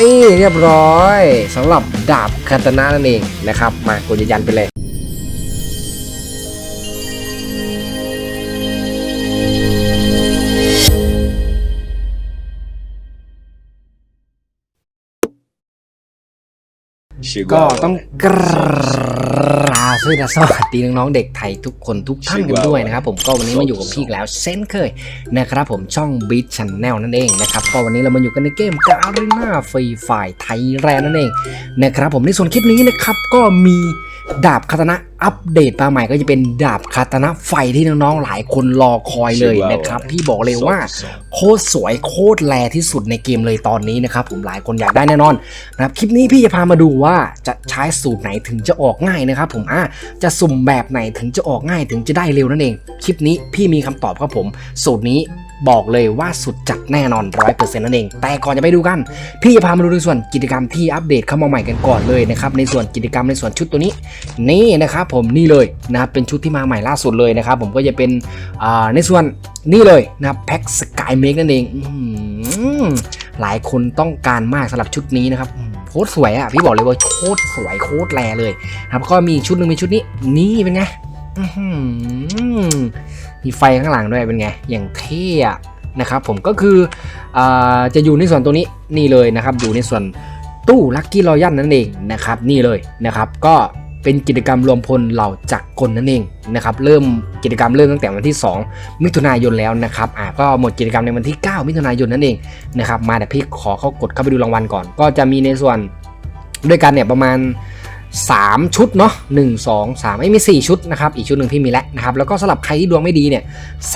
นี่เรียบร้อยสำหรับดาบคาตานะนั่นเองนะครับ มากดยืนยันไปเลยก็ต้องกราบ สวัสดีสวัสดีน้องๆเด็กไทยทุกคนทุกท่านกันด้วยนะครับผมก็วันนี้มาอยู่กับพี่อีกแล้วเช่นเคยนะครับผมช่อง Beat Channel นั่นเองนะครับก็วันนี้เรามาอยู่กันในเกม Garena Free Fire ไทยแลนด์นั่นเองนะครับผมในส่วนคลิปนี้นะครับก็มี ดาบคาตนะอัปเดตมาใหม่ก็จะเป็นดาบคาตนะไฟที่น้องๆหลายคนรอคอยเลยนะครับพี่บอกเลยว่าโคตรสวยโคตรแลที่สุดในเกมเลยตอนนี้นะครับผมหลายคนอยากได้แน่นอนนะครับคลิปนี้พี่จะพามาดูว่าจะใช้สูตรไหนถึงจะออกง่ายนะครับผมอะจะสุ่มแบบไหนถึงจะออกง่ายถึงจะได้เร็วนั่นเอง คลิปนี้พี่มีคำตอบครับผม สูตรนี้ บอกเลยว่าสุดจัดแน่นอน 100%นั่นเอง แต่ก่อนจะไปดูกัน พี่จะพามาดูในส่วนกิจกรรมที่อัปเดตเข้ามาใหม่กันก่อนเลยนะครับในส่วนกิจกรรมในส่วนชุดตัวนี้ นี่นะครับผมนี่เลยนะครับเป็นชุดที่มาใหม่ล่าสุดเลยนะครับผมก็จะเป็นในส่วนนี่เลยนะครับแพ็คสกายเมกนั่นเองอหลายคนต้องการมากสำหรับชุดนี้นะครับโคตรสวยอะพี่บอกเลยว่าโคตรสวยโคตรแลเลยครับก็มีชุดหนึ่งเป็นชุดนี้นี่เป็นไง มีไฟข้างหลังด้วยเป็นไง อย่างเท่นะครับผมก็คืออจะอยู่ในส่วนตัวนี้นี่เลยนะครับ อยู่ในส่วนตู้ลัคกี้รอยัลนั่นเองนะครับ นี่เลยนะครับ ก็เป็นกิจกรรมรวมพลเหล่าจักรกลนั่นเองนะครับ เริ่มกิจกรรมเริ่มตั้งแต่วันที่ 2 มิถุนายนแล้วนะครับอ่าก็หมดกิจกรรมในวันที่ 9 มิถุนายนนั่นเองนะครับ มาแต่พี่ขอเข้ากดเข้าไปดูรางวัลก่อน ก็จะมีในส่วนด้วยกันเนี่ยประมาณ 3 ชุดเนาะ1 2 3ไม่มี 4 ชุดนะครับอีกชุดหนึ่งพี่มีแล้วนะครับแล้วก็สำหรับใครที่ดวงไม่ดีเนี่ย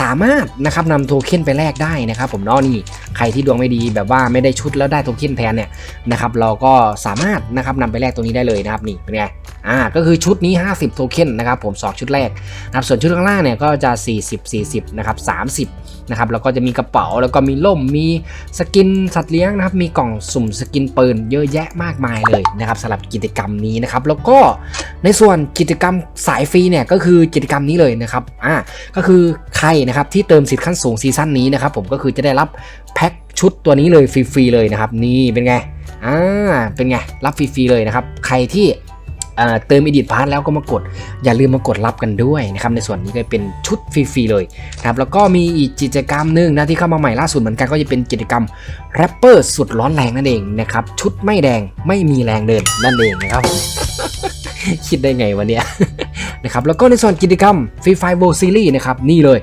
สามารถนะครับนำโทเค็นไปแลกได้นะครับผมเนาะนี่ใครที่ดวงไม่ดีแบบว่าไม่ได้ชุดแล้วได้โทเค็นแทนเนี่ยนะครับเราก็สามารถนะครับนำไปแลกตรงนี้ได้เลยนะครับนี่เป็นไงอ่าก็คือชุดนี้ 50 โทเค็นนะครับผม2ชุดแรกนะครับส่วนชุดข้างล่างเนี่ยก็จะ 40 40นะครับ30นะครับแล้วก็จะมีกระเป๋าแล้วก็มีล่มมีสกินสัตว์เลี้ยงนะครับมีกล่องสุ่มสกินปืนเยอะแยะมากมายเลยนะครับสำหรับกิจกรรมนี้นะครับแล้วก็ในส่วนกิจกรรมสายฟรีเนี่ยก็คือกิจกรรมนี้เลยนะครับอ่าก็คือใครนะครับที่เติมสิทธิ์ขั้นสูงซีซั่นนี้นะครับผมก็คือจะได้รับแพ็คชุดตัวนี้เลยฟรีๆเลยนะครับนี่เป็นไงอ่าเป็นไงรับฟรีๆเลยนะครับใครที่ เติมอีดิทพาร์ทแล้วก็มากด อย่าลืมมากดรับกันด้วยนะครับในส่วนนี้ก็เป็นชุดฟรีๆเลยนะครับแล้วก็มีอีกกิจกรรมหนึ่งนะที่เข้ามาใหม่ล่าสุดเหมือนกันก็จะเป็นกิจกรรมแรปเปอร์สุดร้อนแรงนั่นเองนะครับชุดไม่แดงไม่มีแรงเดินนั่นเองนะครับผมคิดได้ไงวะเนี่ยนะครับแล้วก็ในส่วนกิจกรรม Free Fire World Series นะครับนี่เลย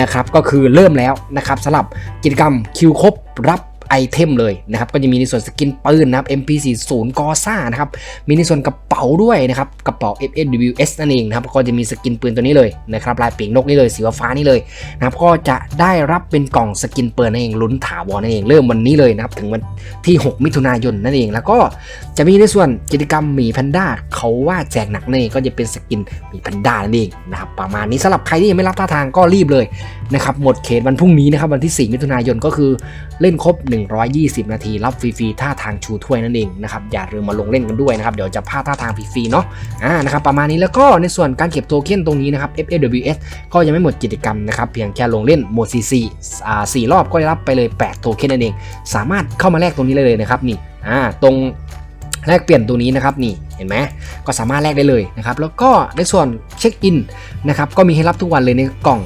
นะครับก็คือเริ่มแล้วนะครับสำหรับกิจกรรมคิวครบรับ ไอเทมเลยนะครับก็จะมีในส่วนสกินปืนนะครับ MP40 กอซ่านะครับมีในส่วนกระเป๋าด้วยนะครับกระเป๋า FSWS นั่นเองนะครับก็จะมีสกินปืนตัวนี้เลยนะครับลายปีกนกนี่เลยสีฟ้านี่เลยนะครับก็จะได้รับเป็นกล่องสกินปืนนั่นเองลุ้นถาวรนั่นเองเริ่มวันนี้เลยนะครับถึงวันที่ 6 มิถุนายนนั่นเอง แล้วก็จะมีในส่วนกิจกรรมหมีแพนด้าเขาว่าแจกหนักนั่นเองก็จะเป็นสกินหมีแพนด้านั่นเองนะครับประมาณนี้สำหรับใครที่ยังไม่รับท่าทางก็รีบเลย นะครับหมดเขตวันพรุ่งนี้นะครับวันที่ 4 มิถุนายนก็คือเล่นครบ 120 นาที รับฟรีๆท่าทางชูถ้วยนั่นเองนะครับอย่าลืมมาลงเล่นกันด้วยนะครับเดี๋ยวจะพลาดท่าทางฟรีๆเนาะอ่านะครับประมาณนี้แล้วก็ในส่วนการเก็บโทเค็นตรงนี้นะครับ FAWS ก็ยังไม่หมดกิจกรรมนะครับเพียงแค่ลงเล่นโหมด CC อ่าสี่รอบก็ได้รับไปเลย 8 โทเค็นนั่นเอง สามารถเข้ามาแลกตรงนี้ได้เลยนะครับนี่อ่าตรงแลกเปลี่ยนตัวนี้นะครับนี่เห็นไหมก็สามารถแลกได้เลยนะครับแล้วก็ในส่วนเช็คอินนะครับก็มีให้รับทุกวันเลยในกล่อง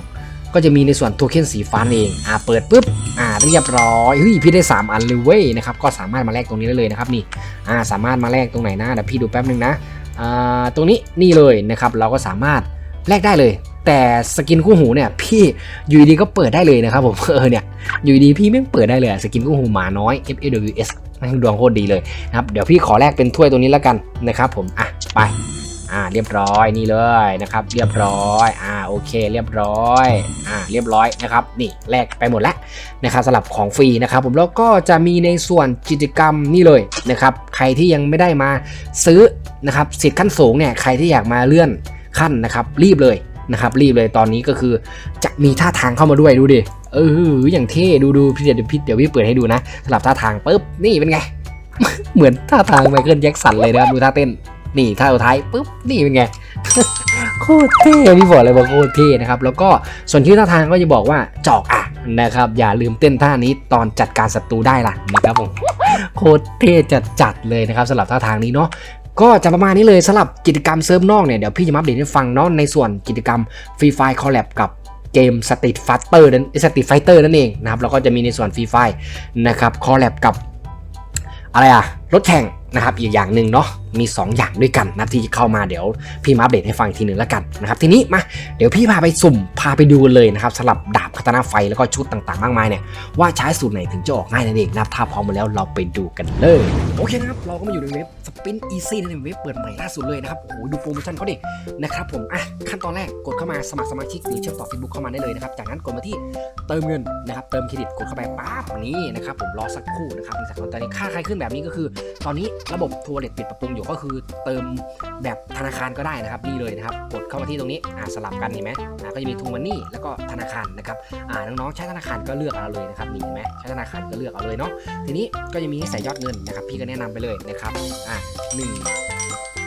ก็จะมีในส่วนโทเค็นสีฟ้าเองอ่าเปิดปุ๊บอ่าเรียบร้อยเฮ้ยพี่ได้ 3 อันเลยเว้ยนะครับก็สามารถมาแลกตรงนี้ได้เลยนะครับนี่อ่าสามารถมาแลกตรงไหนนะเดี๋ยวพี่ดูแป๊บนึงนะอ่าตรงนี้นี่เลยนะครับเราก็สามารถแลกได้เลย แต่สกินคู่หูเนี่ยพี่อยู่ดีๆก็เปิดได้เลยนะครับผมเออเนี่ยอยู่ดีๆพี่แม่เปิดได้เลยสกินคู่หูหมาน้อย F A W S แม่งดวงโคตรดีเลยนะครับเดี๋ยวพี่ขอแลกเป็นถ้วยตรงนี้แล้วกันนะครับผมอะไป อ่าเรียบร้อยนี่เลยนะครับ เรียบร้อยอ่าโอเค เรียบร้อยอ่าเรียบร้อยนะครับนี่แลกไปหมดแล้วนะครับสำหรับของฟรีนะครับ ผมแล้วก็จะมีในส่วนกิจกรรมนี่เลยนะครับ ใครที่ยังไม่ได้มาซื้อนะครับสิทธิ์ขั้นสูงเนี่ยใครที่อยากมาเลื่อนขั้นนะครับ รีบเลยนะครับ รีบเลยตอนนี้ก็คือจะมีท่าทางเข้ามาด้วยดูดิเอออย่างเท่ดูดูพี่เดี๋ยวพี่เดี๋ยวพี่เปิดให้ดูนะสำหรับท่าทางปุ๊บนี่เป็นไง เหมือนท่าทางไมเคิลแจ็คสันเลยนะครับดูท่าเต้น นี่ท่าสุดท้ายปุ๊บนี่เป็นไงโคตรเท่พี่บอกเลยว่าโคตรเท่นะครับแล้วก็ส่วนชื่อท่าทางก็จะบอกว่าจอกอะนะครับอย่าลืมเต้นท่านี้ตอนจัดการศัตรูได้ล่ะนะครับผมโคตรเท่จัดจัดเลยนะครับสำหรับท่าทางนี้เนาะก็จะประมาณนี้เลยสำหรับกิจกรรมเซิร์ฟนอกเนี่ยเดี๋ยวพี่จะมาอัปเดตให้ฟังเนาะในส่วนกิจกรรมฟรีไฟคอลแลบกับเกมสต e ี t ฟัตเตอร์นั้นสต e ี t ไฟเตอร์นั่นเองนะครับแล้วก็จะมีในส่วนฟรีไฟนะครับคอลแลบกับอะไรอะรถแข่งนะครับอีกอย่างหนึ่งเนาะมี 2 อย่างด้วยกันนะที่เข้ามาเดี๋ยวพี่มาอัปเดตให้ฟังอีกทีหนึ่งแล้วกันนะครับทีนี้มาเดี๋ยวพี่พาไปสุ่มพาไปดูเลยนะครับสำหรับดาบคาตานาไฟแล้วก็ชุดต่างๆ มากมายเนี่ยว่าใช้สูตรไหนถึงจะออกง่ายนั่นเองนะครับถ้าพร้อมมาแล้วเราไปดูกันเลยโอเคนะครับเราก็มาอยู่ในเว็บสปินอีซี่ในเว็บเปิดใหม่ล่าสุดเลยนะครับโอ้โหดูโปรโมชั่นเขาดินะครับผมอะขั้นตอนแรกกดเข้ามาสมัครสมาชิกหรือเชื่อมต่อ Facebook เข้ามาได้เลยนะครับจากนั้นกดมาที่เติมเงินนะครับเติมเครดิตกดเข้าไปปั๊บนี้นะครับผมรอสักครู่นะครับในจากตอนนี้ค่าใครขึ้นแบบนี้ก็คือตอนนี้ระบบทัวร์เลตปิดปรับปรุงอยู่ก็คือเติมแบบธนาคารก็ได้นะครับนี่เลยนะครับกดเข้ามาที่ตรงนี้อ่าสลับกันเห็นไหมอ่าก็จะมีทูมันนี่แล้วก็ธนาคารนะครับอ่าน้องๆใช้ธนาคารก็เลือกเอาเลยนะครับนี่เห็นไหมใช้ธนาคารก็เลือกเอาเลยเนาะทีนี้ก็จะมีให้ใส่ยอดเงินนะครับ พี่ก็แนะนำไปเลยนะครับอ่าหนึ่ง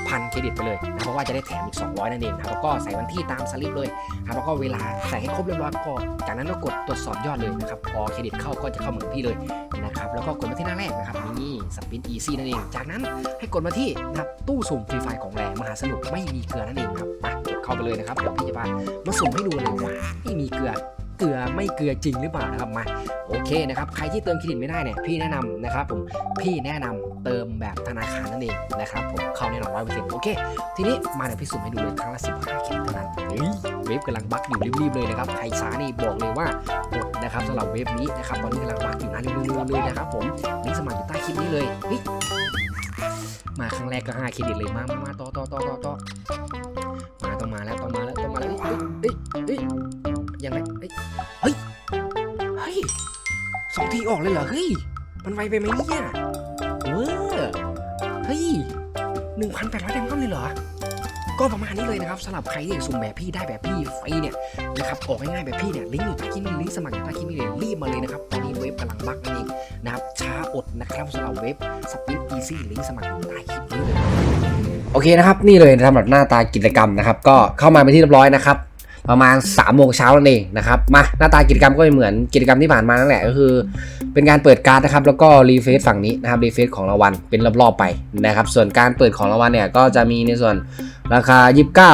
พันเครดิตไปเลยนะเพราะว่าจะได้แถมอีก 200 นั่นเองนะครับแล้วก็ใส่วันที่ตามสลิปเลยครับแล้วก็เวลาใส่ให้ครบเรียบร้อยก็จากนั้นก็กดตรวจสอบยอดเลยนะครับพอเครดิตเข้าก็จะเข้าเหมือนพี่เลยนะครับแล้วก็กดมาที่หน้าแรกนะครับนี่สปินอีซี่นั่นเอง จากนั้นให้กดมาที่นะครับตู้สุ่มฟรีไฟของแรงมหาสนุกไม่มีเกลือนั่นเองครับมากดเข้าไปเลยนะครับเดี๋ยวพี่จะพามาสุ่มให้ดูเลยว่าไม่มีเกลือ เกลือไม่เกลือจริงหรือเปล่านะครับมาโอเคนะครับใครที่เติมเครดิตไม่ได้เนี่ยพี่แนะนำนะครับผมพี่แนะนำเติมแบบธนาคารนั่นเองนะครับผมเข้าแน่นอนร้อยเปอร์เซ็นต์โอเค ทีนี้มาเดี๋ยวพี่สุ่มให้ดูเลยครั้งละ15เครดิตเท่านั้นเฮ้ยเวฟกำลังบักอยู่รีบๆเลยนะครับใครช้านี่บอกเลยว่ากดนะครับสำหรับเวฟนี้นะครับตอนนี้กำลังบักอยู่นะเร็วๆเลยนะครับผมลิงก์สมัครอยู่ใต้คลิปนี้เลยเฮ้ยมาครั้งแรกก็5เครดิตเลยมามามาต่อต่อต่อต่อต่อมาต้องมาแล้วต้องมาแล้วต้องมาแล้วเฮ้ยเฮ้ยเฮ้ย ออกเลยเหรอ เฮ้ย มันไวไปไหมเนี่ยเว้อเฮ้ยหนึ่งพันแปดร้อยแดมก้นเลยเหรอ ก็ประมาณนี้เลยนะครับสำหรับใครที่อยากสุ่มแบบพี่ได้แบบพี่ฟรีเนี่ยนะครับออกง่ายๆแบบพี่เนี่ยลิงก์อยู่ใต้คลิปนี้ลิงก์สมัครอยู่ใต้คลิปนี้เลยรีบมาเลยนะครับตอนนี้เว็บกำลังบักนั่นเองนะครับช้าอดนะครับสำหรับเว็บสปินอีซี่ลิงก์สมัครอยู่ใต้คลิปนี้เลยโอเคนะครับนี่เลยสำหรับหน้าตากิจกรรมนะครับก็เข้ามาเป็นที่เรียบร้อยนะครับประมาณ3ามโมงเช้านั่นเองนะครับมาหน้าตากิจกรรมก็เหมือนกิจกรรมที่ผ่านมานั่นแหละก็คือ เป็นการเปิดการ์ดนะครับ แล้วก็รีเฟซฝั่งนี้นะครับรีเฟซของรางวัลเป็นรอบๆไปนะครับ ส่วนการเปิดของรางวัลเนี่ยก็จะมีในส่วนราคา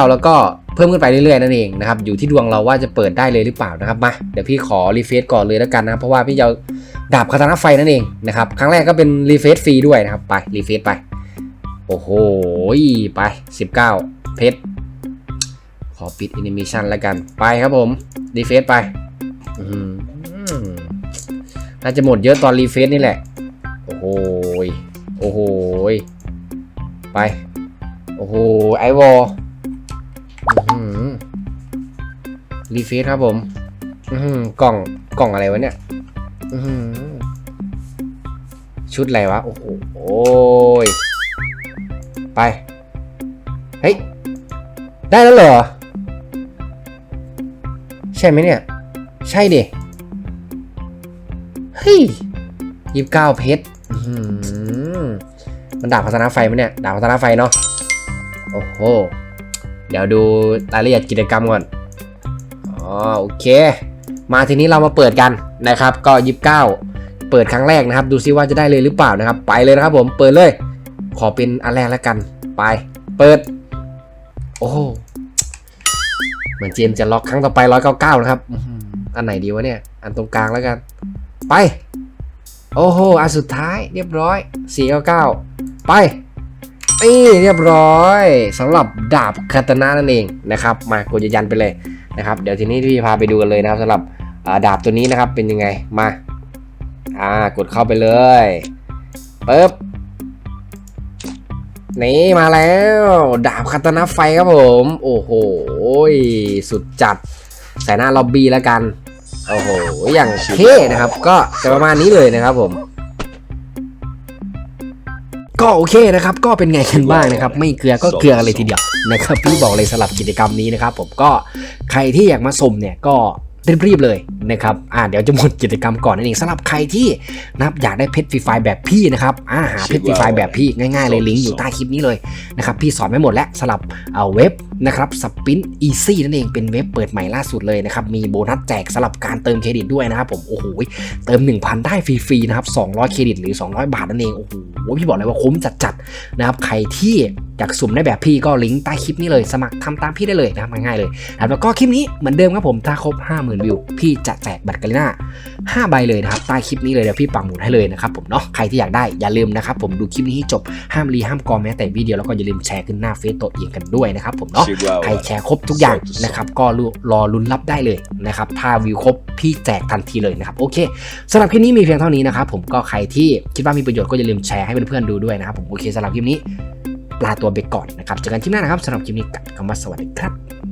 29 แล้วก็เพิ่มขึ้นไปเรื่อยๆนั่นเองนะครับอยู่ที่ดวงเราว่าจะเปิดได้เลยหรือเปล่านะครับมาเดี๋ยวพี่ขอรีเฟซก่อนเลยแล้วกันนะครับเพราะว่าพี่จะดาบคาตานาไฟนั่นเองนะครับครั้งแรกก็เป็นรีเฟซฟรีด้วยนะครับไปรีเฟซไปโอ้โหไป 19 เพชรขอปิดแอนิเมชันแล้วกันไปครับผมรีเฟซไปอื้อหือ น่าจะหมดเยอะตอนรีเฟซนี่แหละ โอ้โหโอ้โหไป โอ้โหไอวอลรีเฟซครับผมอื้อหือกล่องกล่องอะไรวะเนี่ยอื้อหือชุดอะไรวะ โอ้โหโอ้ยไป เฮ้ย ได้แล้วเหรอ ใช่ไหมเนี่ย ใช่ดิ ฮ้ยยี่สิบเก้าเพชรมันดาบพัฒนาไฟไหมเนี่ย ดาบพัฒนาไฟเนาะ โอ้โห เดี๋ยวดูรายละเอียดกิจกรรมก่อน อ๋อ โอเค มาทีนี้เรามาเปิดกันนะครับ ก็ยีิบเก้าเปิดครั้งแรกนะครับ ดูซิว่าจะได้เลยหรือเปล่านะครับ ไปเลยนะครับผม เปิดเลย ขอเป็นอันแรกแล้วกัน ไป เปิด โอ้โหเหมือนเจมจะล็อกครั้งต่อไปร้อยเก้าเก้านะครับ อันไหนดีวะเนี่ย อันตรงกลางแล้วกัน ไป โอ้โหอันสุดท้ายเรียบร้อยสี่เก้าเก้าไปนี่เรียบร้อยสำหรับดาบคาตานะนั่นเองนะครับ มากดยืนยันไปเลยนะครับเดี๋ยวทีนี้พี่พาไปดูกันเลยนะครับสำหรับาดาบตัวนี้นะครับเป็นยังไงมาอ่ากดเข้าไปเลยปึ๊บนี่มาแล้ว ดาบคาตานะไฟครับผม โอ้โหสุดจัดใส่หน้าล็อบบี้แล้วกัน โอ้โห อย่างเท่นะครับ ก็จะประมาณนี้เลยนะครับผม ก็โอเคนะครับ ก็เป็นไงกันบ้างนะครับ ไม่เกลือก็เกลือเลยทีเดียวนะครับพี่บอกเลยสำหรับกิจกรรมนี้นะครับ ผมก็ใครที่อยากมาชมเนี่ยก็รีบๆเลยนะครับ อ่าเดี๋ยวจะหมดกิจกรรมก่อนนั่นเองสำหรับใครที่นะครับอยากได้เพชรฟรีไฟล์แบบพี่นะครับอ่าหาเพชรฟรีไฟล์แบบพี่ง่ายๆเลยลิงก์อยู่ใต้คลิปนี้เลยนะครับพี่สอนไว้หมดแล้วสำหรับเอาเว็บนะครับสปินอีซี่นั่นเองเป็นเว็บเปิดใหม่ล่าสุดเลยนะครับ มีโบนัสแจกสำหรับการเติมเครดิตด้วยนะครับผมโอ้โหเติม 1,000 ได้ฟรีๆนะครับ200 เครดิตหรือ 200 บาทนั่นเองโอ้โหพี่บอกเลยว่าคุ้มจัดๆนะครับใครที่อยากสุ่มได้แบบพี่ก็ลิงก์ใต้คลิปนี้เลยสมัครทำตามพี่ได้เลยนะครับง่ายๆเลยนะครับแล้วก็คลิปนี้เหมือนเดิมครับผมถ้าครบ 50,000 วิว พี่จะแจกบัตรกาลิน่า5ใบเลยนะครับใต้คลิปนี้เลยเดี๋ยวพี่ปังหมุดให้เลยนะครับผมเนาะใครที่อยากได้อย่าลืมนะครับผมดูคลิปนี้ให้จบห้ามรีห้ามกอแม้แต่วิดีโอแล้วก็อย่าลืมแชร์ขึ้นหน้าเฟซตัวเองกันด้วยนะครับผมเนาะใครแชร์ครบทุกอย่างนะครับก็รอลุ้นรับได้เลยนะครับถ้าวิวครบพี่แจกทันทีเลยนะครับโอเคสำหรับคลิปนี้มีเพียงเท่านี้นะครับผมก็ใครที่คิดว่ามีประโยชน์ก็อย่าลืมแชร์ให้เพื่อนๆดูด้วยนะครับผมโอเคสำหรับคลิปนี้ลาตัวไปก่อนนะครับเจอกันคลิปหน้านะครับสำหรับคลิปนี้กับคำว่าสวัสดีครับ